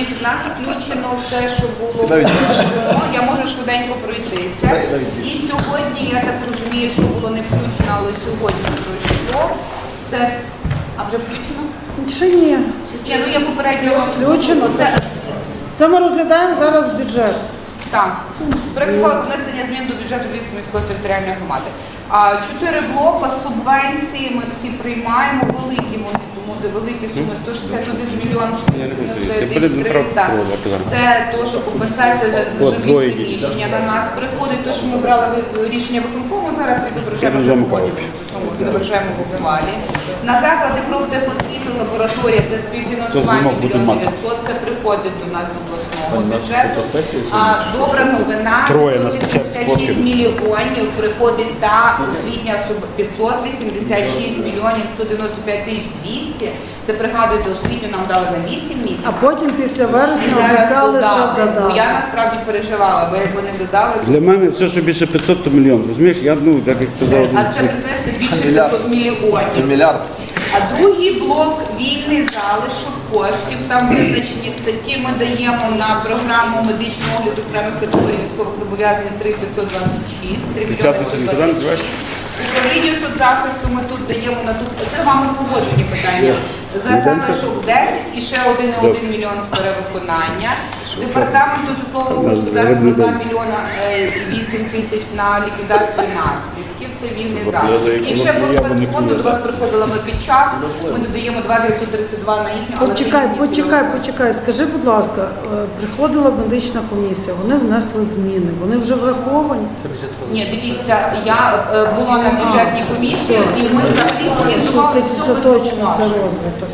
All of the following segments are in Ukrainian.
Ні, в нас включено все, що було. Навіть включено. Я можу швиденько пройтися. І сьогодні, я так розумію, що було не включено, але сьогодні пройшло. Це, а вже включено? Ще ні. Ні, ну я попередньо вам Включено. Це, Це ми розглядаємо зараз бюджет. так. Проект ухвали внесення змін до бюджету Львівської міської територіальної громади. Чотири блока субвенції ми всі приймаємо, великі вони, тому великі суми 161 мільйон Я не хочу. 499 Я перед тисяч 300. Це то, що компенсація за жилі приміщення на нас приходить. То, що ми брали рішення виконкому, зараз відображаємо Відображаємо в. На заклади профтехосвіти лабораторія це співфінансування мільйон 900, це приходить до нас з обласного бюджету. А добра новина, Троє на спочатку 586 фоткали. мільйонів приходить та освітня суб 586 мільйонів 195 тисяч 200. Це пригадуєте, освітню нам дали на 8 А потім після І вересня зараз обіцяли, що додали. Бо я насправді переживала, бо як вони додали, то Для мене все, що більше 500, то мільйон. Розумієш, я ну, так як казав, а це представте більше Мільярд. 500 мільйонів. Мільярд. А другий блок вільний залишок коштів. Там визначені статті. Ми даємо на програму медичного огляду окремих категорій військових зобов'язань 3526, 3 мільйони П'ятницю не 26. діваєш? Управлінню соцзахисту ми тут даємо на тут. Це вами погоджені питання. За залишок 10 і ще 1,1 мільйон з перевиконання. Департаменту житлового господарства 2 мільйона е, 8 тисяч на ліквідацію наслідків. Це вільний я. І ще по не спецфонду до вас приходила Микичак. Ми додаємо 2,932 на їхню, Почекай, почекай, почекай. Скажи, будь ласка, е, приходила медична комісія, вони внесли зміни, вони вже враховані. Ні, дивіться, я е, була на бюджетній комісії, і ми взагалі це точно, це розвиток.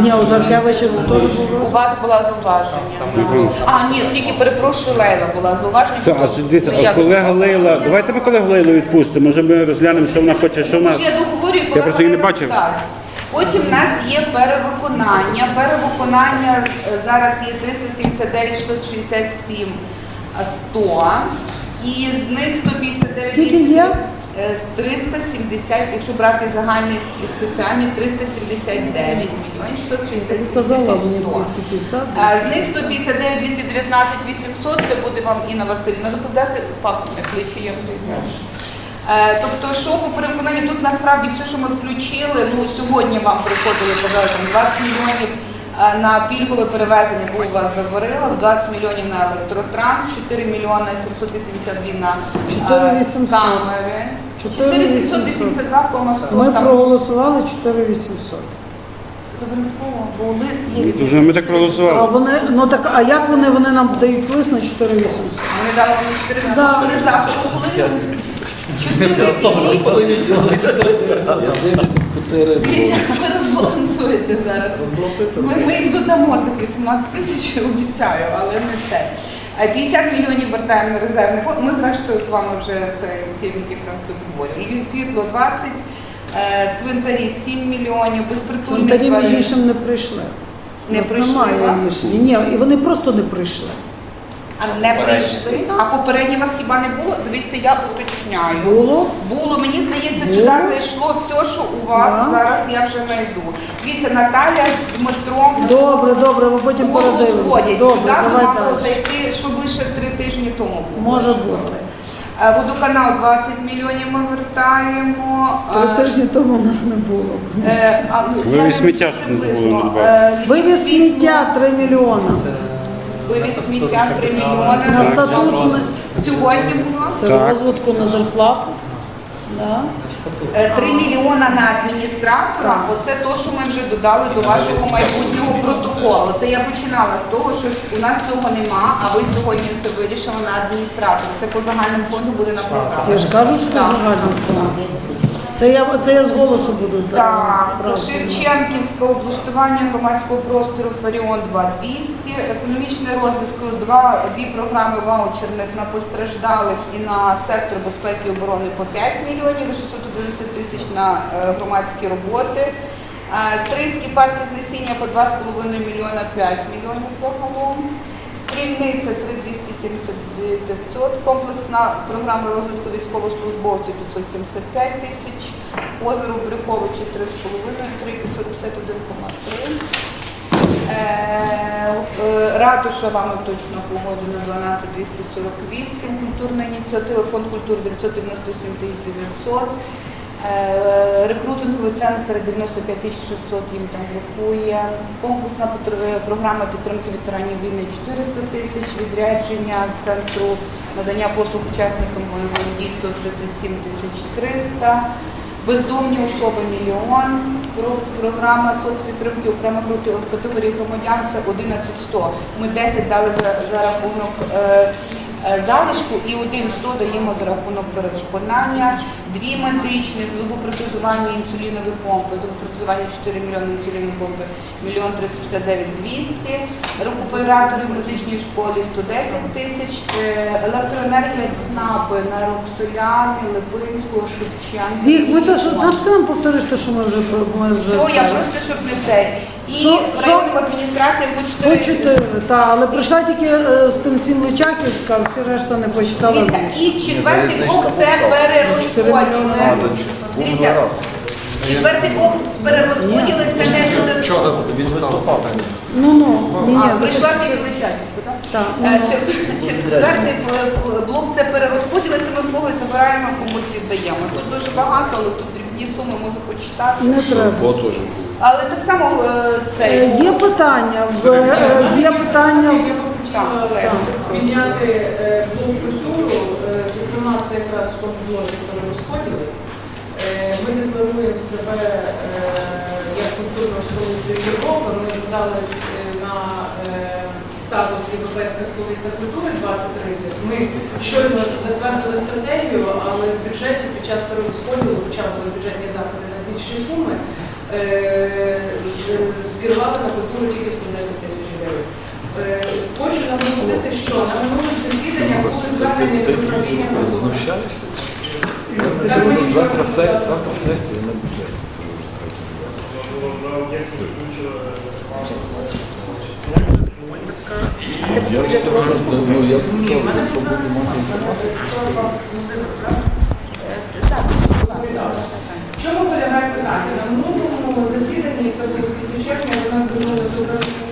Ні, у Заркевича теж був У вас була зауваження. А, ні, тільки перепрошую, Лейла була зауваження. Все, а дивіться, Ну, а колега Лейла, давайте ми колегу Лейлу відпустимо, може ми розглянемо, що вона хоче, що вона. Я договорю, Я просто її не бачив. Потім в нас є перевиконання. Перевиконання е, зараз є 379, 667, 100. І з них 159 Скільки є? Е, з 370, якщо брати загальний і спеціальний, 379 мільйонів 667 Сказала тисяч мені 100. 250. А З них 159, 219, 800, це буде вам Інна Васильівна. Доповідати папу не кличе, я вже йду. Е, Тобто, що по переконанню, тут насправді все, що ми включили, ну сьогодні вам приходили, там 20 мільйонів на пільгове перевезення, бо вас заварила, 20 мільйонів на електротранс, 4 мільйони 782 на е, 4800. камери. 4782,100. Ми проголосували 4800. Обов'язково, бо лист є від Вже ми так А вони, ну так, а як вони, вони нам дають лист на 4800? Вони дали мені 4 Да. Вони завтра були. Дивіться, ви розбалансуєте зараз. Ми, ми їм додамо цих 18 тисяч, обіцяю, але не. А 50 мільйонів вертаємо на резервний фонд. Ми зрештою з вами вже це керівники фракції обговорювали. Львів світло 20, е, цвинтарі 7 мільйонів, безпритульні Цвинтарі між іншим не прийшли. Не прийшли, Немає. Ні, і вони просто не прийшли. Не прийшли. А попередні вас хіба не було? Дивіться, я уточняю. Було? Було, мені здається, Було? сюди зайшло все, що у вас Да. зараз я вже знайду. Дивіться, Наталя з Дмитром Добре, добре, ми потім було передивимося. згодять. Добре, Сюди давай мало далі. зайти, що лише три тижні тому було. Може бути. Е, Водоканал 20 мільйонів ми вертаємо. Три Е, тижні тому у нас не було. е, а, ну, Вивіз я сміття, щоб не забули. Е, Вивіз світло, сміття 3 мільйони. Вивіз сміття 3 На мільйони. статут Сьогодні було. це Так. розвитку на зарплату. Да. 3 мільйона на адміністратора, оце то, що ми вже додали до вашого майбутнього протоколу. Це я починала з того, що у нас цього нема, а ви сьогодні це вирішили на адміністратора. Це по загальному фонду буде на програму. Я ж кажу, що це Так. загальний фонд. Це я, це я з голосу буду Так, справді. Шевченківське облаштування громадського простору Фаріон 2200, економічний розвиток, два, дві програми ваучерних на постраждалих і на сектор безпеки і оборони по 5 мільйонів і 611 тисяч на е, громадські роботи. Е, Стрийський парк знесіння по 2,5 мільйона 5 мільйонів загалом. Стрільниця 3270 500, комплексна програма розвитку військовослужбовців 575 тисяч, озеро Брюховичі 3,5, 3 551,3. Е, Ратуша вами точно погоджена 12 248, культурна ініціатива, фонд культури 997 900. Е, Рекрутинговий центр 95 600 їм там. Комплексна потр- програма підтримки ветеранів війни 400 тисяч, відрядження центру надання послуг учасникам бойових дій 137 тисяч 300. Бездомні особи мільйон. Програма соцпідтримки окремих груп категорії громадян це 11 Ми 10 дали за, за рахунок е, е, залишку і один 100 даємо за рахунок перевиконання. Дві медичні, зубопротезування інсулінові помпи, зубопротезування 4 мільйони інсулінові помпи, мільйон 359 200. Рекуператорів в музичній школі 110 тисяч. Е, Електроенергія ЦНАПи на Роксоляни, Липинського, Шевченка. Вік, ми то що наш ти нам повториш те, що ми вже ми вже Все, я це- просто щоб не це. І Що- районна адміністрація по по 4 чотири, та, але прийшла тільки е, з тим всім Личаківська, всі решта не почитала. Дивіться, і четвертий блок це Дивіться, четвертий блок перерозподіли це не буде. Вчора він виступав. Ну ну ні, ні, прийшла тільки так? Так, Е, ну, чет- Четвертий бл- блок це перерозподіли, це ми в когось забираємо, комусь віддаємо. Тут дуже багато, але тут дрібні суми можу почитати. не треба. Але так само е, це Е, Є питання, в, е, є питання. Е, блок культуру, е, це якраз по блоці про розподіли. Е, Ми декларуємо себе е, як культурна столиця Європи. Ми додались е, на статус Європейська столиця культури 2030. Ми щойно затвердили стратегію, але в бюджеті під час перерозподілу, хоча були бюджетні заходи на більші суми, зірвали на культуру тільки 110 тисяч гривень. Хочу наголосити, що на минулих Миколи. Ми Завтра сесія на бюджеті. Я б сказав, якщо буде мати чому полягає питання? На минулому засіданні, це було в червня, до нас звернулися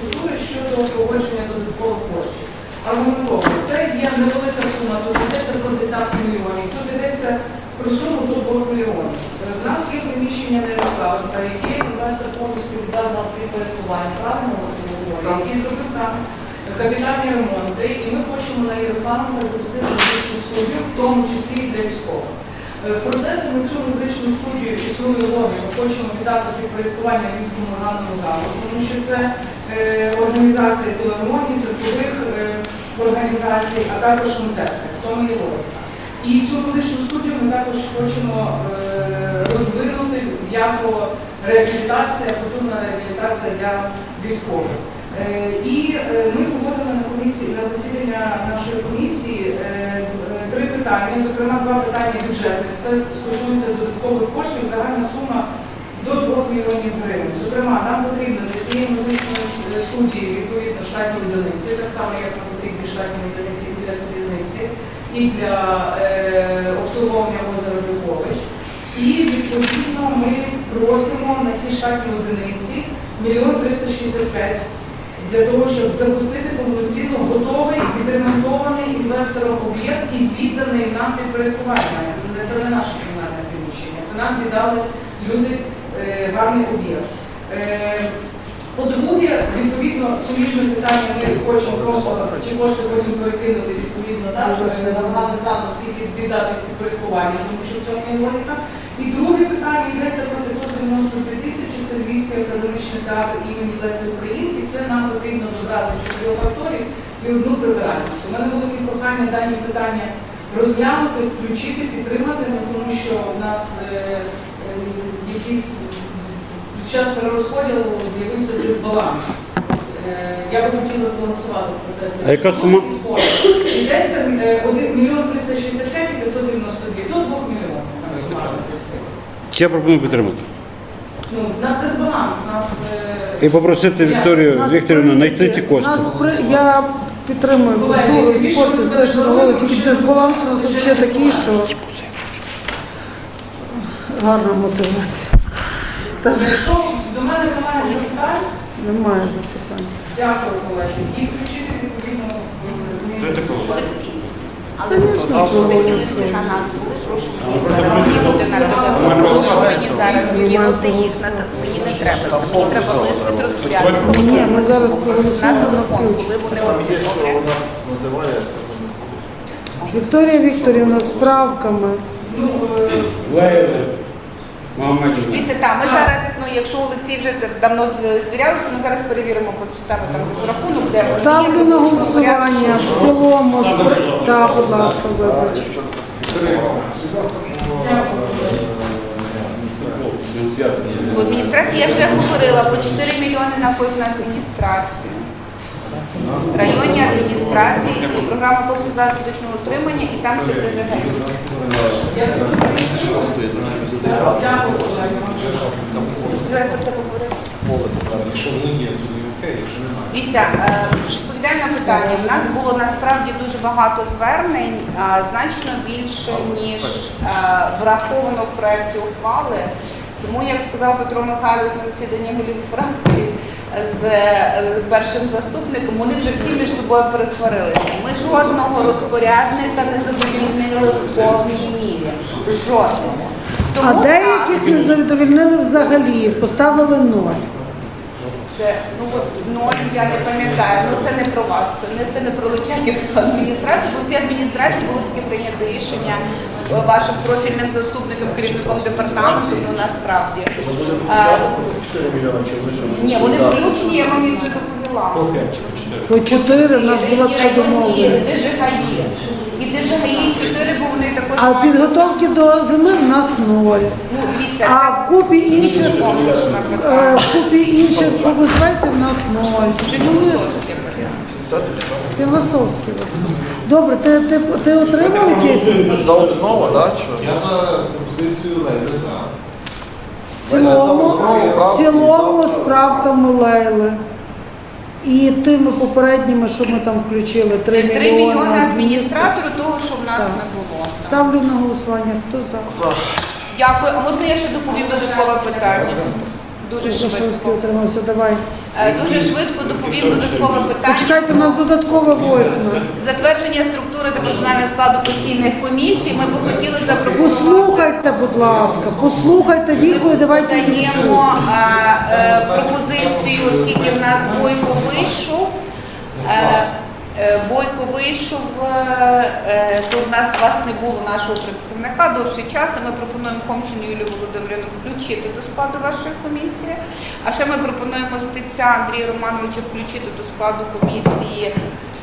культури щодо погодження додаткових коштів. Аргументовано, це є невелика сума, тут йдеться про десятки мільйонів, тут йдеться про суму до 2 мільйонів. В нас є приміщення на Ярославська, яке інвестор повністю віддав на підпорядкування, правильно Григорій? який зробив там капітальні ремонти, і ми хочемо на Ярославенка запустити музичну студію, в тому числі і для військових. Е, В процесі ми цю музичну студію існує логіка, хочемо віддати підпорядкування військовому органному залу, тому що це е, організація філармонії, циркових е, організацій, а також концертних, в тому є логіка. І цю музичну студію ми також хочемо е, розвинути як реабілітація, культурна реабілітація для військових. Е, І е, ми погодили на комісії на засідання нашої комісії три питання, зокрема два питання бюджетних. Це стосується додаткових коштів, загальна сума до 2 мільйонів гривень. Зокрема, нам потрібно для цієї музичної студії відповідно штатні одиниці, так само як нам потрібні штатні одиниці і для спільниці, і для е, обслуговування озера Дубович. І відповідно ми просимо на ці штатні одиниці мільйон 365 для того, щоб запустити повноцінно готовий, відремонтований інвестором об'єкт і відданий нам підпорядкування. Це не наше кримінальне приміщення, це нам віддали люди е, гарний об'єкт. Е, По-друге, відповідно, суміжне питання ми хочемо просто ці кошти потім перекинути відповідно на загальний заклад, скільки віддати підпорядкування, тому що в цьому є логіка. І друге питання йдеться про 592 тисячі, це Львівський академічний театр імені Лесі Українки. Це нам потрібно додати чотирьох акторів і одну прибиральницю. У мене велике прохання дані питання розглянути, включити, підтримати, ну, тому що в нас е, е, якісь час перерозподілу з'явився дисбаланс. Е, Я би хотіла збалансувати в процесі. А яка сума? Спорту. Йдеться е, 1 мільйон 365 і 592 до 2 мільйонів. Я пропоную підтримати. Ну, у нас дисбаланс, нас... е, І попросити Вікторію Нас, Вікторівну знайти ті кошти. Нас, при- я підтримую культуру і спорт, і все, що сказали, Тільки дисбаланс у нас взагалі такий, що гарна мотивація. Якщо до мене немає запитань, Немає запитань. дякую, колеги. І включити Олексій. Але якщо такі листи на нас були, прошу їх скинути на телефон. Прошу мені зараз скинути їх на мені не треба. Це мені треба лист від розпорядника. Ні, ми зараз На на телефон, коли вони Є, що добре. вона називається. Вікторія Вікторівна з правками. Ну, е, Лейли. Магомедівна. Дивіться, так, ми зараз, ну якщо Олексій вже давно звірялися, ми зараз перевіримо по системі там рахунок, де Ставлю на голосування в цілому. Так, будь ласка, вибач. В адміністрації я вже говорила, по 4 мільйони на кожну адміністрацію. Районні адміністрації і програма послуг фізичного утримання, і там ще ДЖГ. Якщо вони є, то і окей, якщо немає. Дивіться, е, відповідаю на питання. У нас було насправді дуже багато звернень, значно більше, ніж е, враховано в проєкті ухвали. Тому, як сказав Петро Михайлович на засіданні голів фракції з е, першим заступником, вони вже всі між собою пересварилися. Ми жодного розпорядника не задовільнили в повній мірі. Жодного. А деяких не задовільнили взагалі, поставили ноль. Це ну от ноль я не пам'ятаю. Ну це не про вас, це не це не про Лисяківську адміністрацію, бо всі адміністрації було таке прийнято рішення вашим профільним заступником, керівником департаменту. Ну насправді А, 4 ні, вони включені, я вам їх вже доповіла. По чотири в нас було І все домовлено. І ДЖГАї чотири, бо вони також А мають- підготовки до зими в нас ноль. Ну дивіться, А в купі інших комплексна е, купі інших побезпеці в нас ноль. Вже ви ж філософське порядок. Філософські. Добре, ти, ти, ти отримав якийсь За основу, так? Що? Я за пропозицію Лейли за. в цілому, в цілому з правками Лейли. І тими попередніми, що ми там включили, 3 Три мільйони. мільйони адміністратору того, що в нас Так. не було. Ставлю на голосування. Хто за? Дякую. А можна я ще доповім додаткове питання? Дуже Жашовський швидко. утримався. Давай. Е, Дуже швидко доповім додаткове питання. Почекайте, у нас додаткове восьме. Затвердження структури та персонального складу постійних комісій. Ми би хотіли запропонувати. Послухайте, будь ласка, послухайте Віку і давайте її даємо е, е, пропозицію, оскільки в нас Бойко вийшов. е, Бойко вийшов, е, е, то в нас власне було нашого представника довший час. і Ми пропонуємо Хомчин Юлію Володимирівну включити до складу вашої комісії. А ще ми пропонуємо Стеця Андрія Романовича включити до складу комісії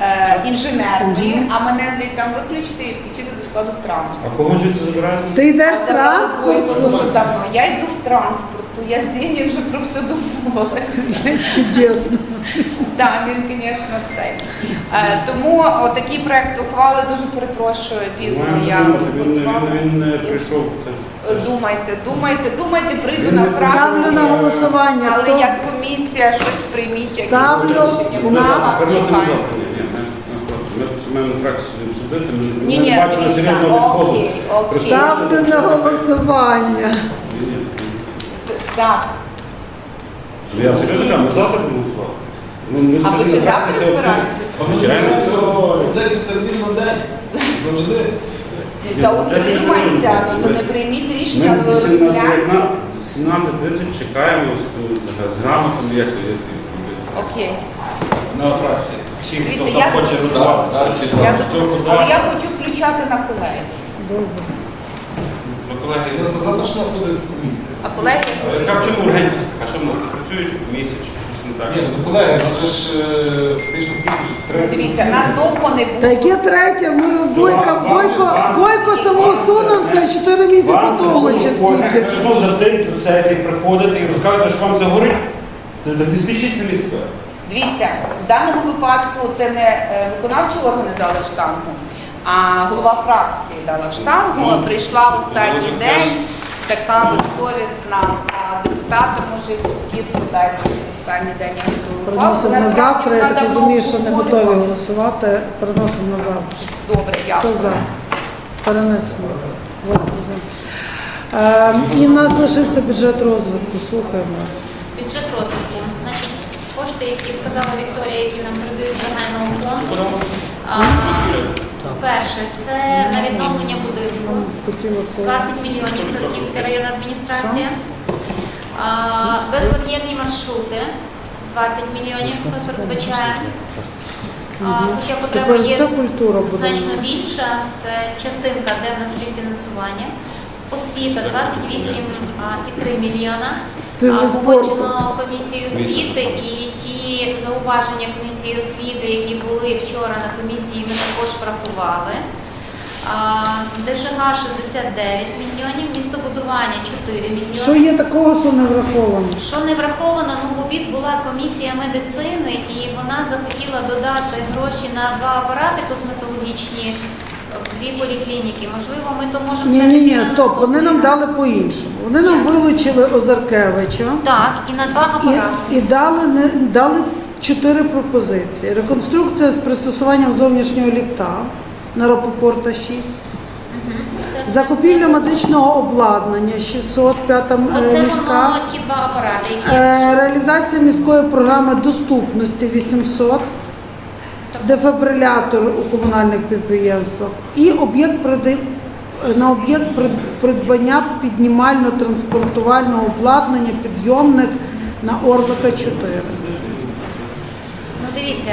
е, інженерної, а мене звідти там виключити і включити до складу транспорту. А кого звідси забираєте? Ти йдеш в транспорт? Дуже давно. Я йду в транспорту, я з Зіні вже про все домовилася. Чудесно. Так, він, звісно, цей. Е, тому отакий проект ухвали дуже перепрошую пізно. Я він, не прийшов. Думайте, думайте, думайте, прийду на Ставлю фракцію. на голосування. Але Хто як комісія щось прийміть, якісь Ставлю рішення. на- Ні, ні, ми- Ні, не бачили ні, серйозного окей. ставлю на голосування? Так. Ну, Я серйозно кажу, ми завтра будемо голосувати. Ну, ми А ви ще завтра це збираєтесь? Звичайно. День разів на день. Завжди. Та утримайся, ну то не прийміть рішення Ми в 18 розпорядку. 17.30 чекаємо з, з грамотами, як Окей. на фракції. Всі, хто Дивіться, там хоче готуватися. Я Але я хочу включати на колег. Ну, колеги, Ну, то завтра ж у нас буде комісія. А колеги а яка в чому ургентність? А що в нас не працюють чи щось не так? Ні, ну колеги, у нас ж е, фактично всі ну, дивіться, нас довго не було. третє? Ми Бойко, Бойко, Бойко самоусунувся 4 місяці тому чи скільки. Ну, за день до сесії приходите і розказуєте, що вам це горить. Так не смішіть самі себе. Дивіться, в даному випадку це не е, виконавчі органи дали штангу, а голова фракції дала штангу. Прийшла в останній день така безсовісна а депутати, може, яку скидку дайте, що в останній день я не. Переносимо на завтра, я так розумію, що не готові голосувати. Переносимо на завтра. Добре, Хто дякую. за? Перенесемо. Восьмий день. Е, І в нас лишився бюджет розвитку. Слухаємо вас. Бюджет розвитку. Значить, кошти, які сказала Вікторія, які нам передають з загального фонду, а, Перше, це на відновлення будинку. 20 мільйонів Франківська районна адміністрація. А, Безбар'єрні маршрути 20 мільйонів ми передбачаємо. А, Хоча потреба є культура буде. значно більша, це частинка, де в нас співфінансування. Освіта 28,3 мільйона. А. Погоджено комісією освіти і ті зауваження комісії освіти, які були вчора на комісії, ми також врахували. А, ДЖГ 69 мільйонів, містобудування 4 мільйони. Що є такого, що не враховано? Що не враховано, ну в обід була комісія медицини, і вона захотіла додати гроші на два апарати косметологічні дві поліклініки. Можливо, ми то можемо Ні, ні, ні, стоп. Вони нам дали по-іншому. Вони нам вилучили Озаркевича так, і на два апарати. і, і дали не дали чотири пропозиції: реконструкція з пристосуванням зовнішнього ліфта на Рапопорта 6, Це- закупівля медичного обладнання 600, п'ята е, Оце міська. воно ті два апарати, які Е, Реалізація міської програми доступності 800, дефібрилятор у комунальних підприємствах і об'єкт на об'єкт придбання піднімально-транспортувального обладнання підйомник на Орлика 4. Ну дивіться,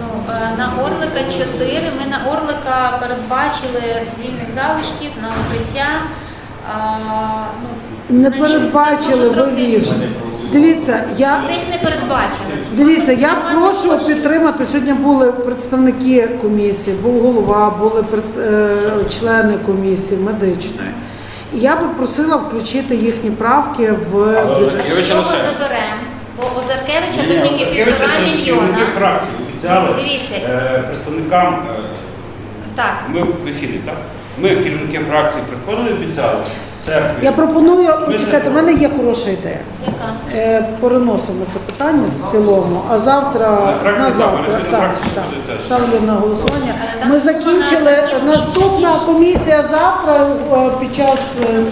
ну е, на Орлика 4 ми на Орлика передбачили з вільних залишків на укриття. ну, Не на передбачили може ви трохи- лівше. Дивіться, я Це їх не передбачено. Дивіться, я прошу підтримати. Сьогодні були представники комісії, був голова, були пред- е, члени комісії медичної. І я би просила включити їхні правки в Але бюджет. А Озаркевича що ми лише. заберемо? Бо Озаркевича Ні, то тільки півтора це мільйона. керівники фракції обіцяли Дивіться. е, представникам. е, Так. Ми в ефірі, так? Ми керівники фракції приходили, обіцяли. В. Я пропоную, Ми почекайте, в мене є хороша ідея. Яка? Е, Переносимо це питання в цілому, а завтра На на завтра так, так, ставлю на голосування. Ми закінчили наступна комісія завтра е, під час е,